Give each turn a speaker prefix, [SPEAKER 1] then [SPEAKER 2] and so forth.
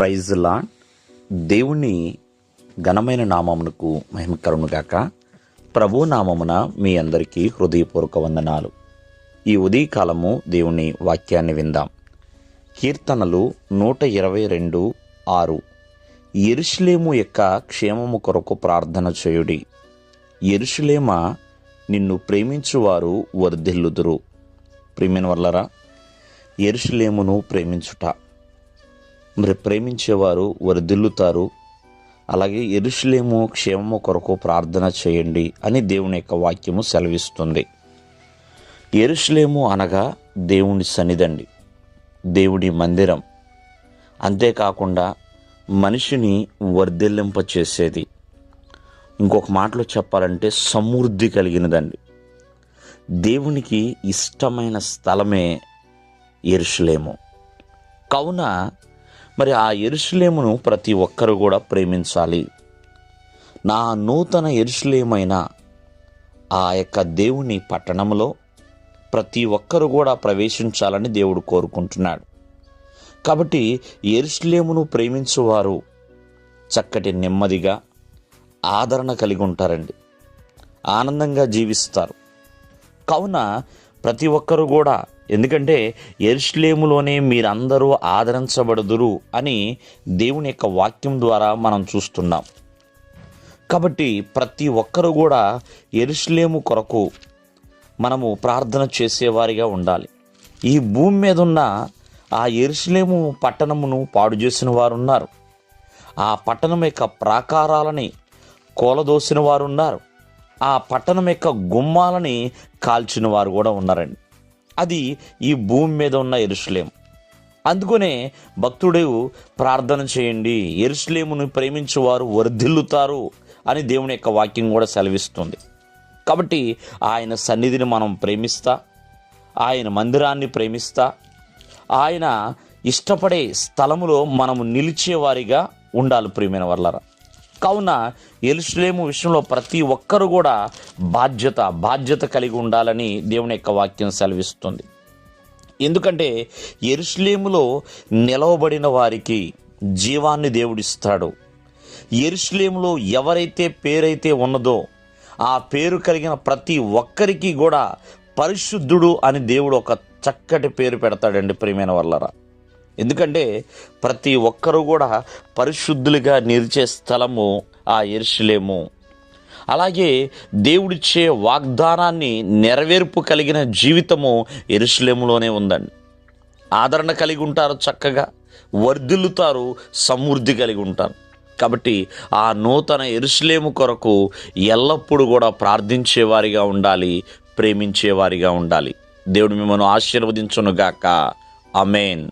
[SPEAKER 1] Praise లా దేవుని ఘనమైన నామమునకు మహిమకరముగాక ప్రభు నామమున మీ అందరికీ హృదయపూర్వక వందనాలు. ఈ ఉదయకాలము దేవుని వాక్యాన్ని విందాం. కీర్తనలు నూట ఇరవై రెండు ఆరు. ఎరుషులేము యొక్క క్షేమము కొరకు ప్రార్థన చేయుడి. ఎరుషులేమ నిన్ను ప్రేమించువారు వర్ధిల్లుదురు ప్రేమిన వల్లరా ఎరుషులేమును ప్రేమించుట. మరి ప్రేమించేవారు వరిదిల్లుతారు. అలాగే ఎరుషులేము క్షేమము కొరకు ప్రార్థన చేయండి అని దేవుని యొక్క వాక్యము సెలవిస్తుంది. ఎరుషులేము అనగా దేవుని సన్నిధండి దేవుడి మందిరం. అంతేకాకుండా మనిషిని వర్ధిల్లింప చేసేది. ఇంకొక మాటలో చెప్పాలంటే సమృద్ధి కలిగినదండి. దేవునికి ఇష్టమైన స్థలమే ఎరుషులేము. కావున మరి ఆ ఎరుసలేమును ప్రతి ఒక్కరు కూడా ప్రేమించాలి. నా నూతన ఎరుసలేమైన ఆ యొక్క దేవుని పట్టణంలో ప్రతి ఒక్కరు కూడా ప్రవేశించాలని దేవుడు కోరుకుంటున్నాడు. కాబట్టి ఎరుసలేమును ప్రేమించువారు చక్కటి నెమ్మదిగా ఆదరణ కలిగి ఉంటారండి. ఆనందంగా జీవిస్తారు. కావున ప్రతి ఒక్కరు కూడా ఎందుకంటే ఎరుషులేములోనే మీరందరూ ఆదరించబడుదురు అని దేవుని యొక్క వాక్యం ద్వారా మనం చూస్తున్నాం. కాబట్టి ప్రతి ఒక్కరు కూడా ఎరుషులేము కొరకు మనము ప్రార్థన చేసేవారిగా ఉండాలి. ఈ భూమి మీద ఉన్న ఆ ఎరుషులేము పట్టణమును పాడు చేసిన వారు ఉన్నారు ఆ పట్టణం యొక్క ప్రాకారాలని కూలదోసిన వారు ఉన్నారు ఆ పట్టణం యొక్క గుమ్మాలని కాల్చిన వారు కూడా ఉన్నారండి. అది ఈ భూమి మీద ఉన్న ఎరుషులేం. అందుకనే భక్తుడు ప్రార్థన చేయండి ఎరుషులేమును ప్రేమించేవారు వర్ధిల్లుతారు అని దేవుని యొక్క వాక్యం కూడా సెలవిస్తుంది. కాబట్టి ఆయన సన్నిధిని మనం ప్రేమిస్తా ఆయన మందిరాన్ని ప్రేమిస్తా ఆయన ఇష్టపడే స్థలములో మనము నిలిచేవారిగా ఉండాలి ప్రియమైన వర్లరా. కావున ఎరుషులేము విషయంలో ప్రతి ఒక్కరు కూడా బాధ్యత బాధ్యత కలిగి ఉండాలని దేవుని యొక్క వాక్యం సెలవిస్తుంది. ఎందుకంటే ఎరుషులేములో నిలవబడిన వారికి జీవాన్ని దేవుడిస్తాడు. ఎరుషులేములో ఎవరైతే పేరైతే ఉన్నదో ఆ పేరు కలిగిన ప్రతి ఒక్కరికి కూడా పరిశుద్ధుడు అని దేవుడు ఒక చక్కటి పేరు పెడతాడండి ప్రియమైన వల్లరా ఎందుకంటే ప్రతి ఒక్కరు కూడా పరిశుద్ధులుగా నిలిచే స్థలము ఆ ఎరుషులేము అలాగే దేవుడిచ్చే వాగ్దానాన్ని నెరవేర్పు కలిగిన జీవితము ఎరుషులేములోనే ఉందండి. ఆదరణ కలిగి ఉంటారు చక్కగా వర్ధిల్లుతారు సమృద్ధి కలిగి ఉంటారు. కాబట్టి ఆ నూతన ఎరుసలేము కొరకు ఎల్లప్పుడూ కూడా ప్రార్థించేవారిగా ఉండాలి ప్రేమించేవారిగా ఉండాలి. దేవుడు మిమ్మల్ని ఆశీర్వదించునుగాక. అమేన్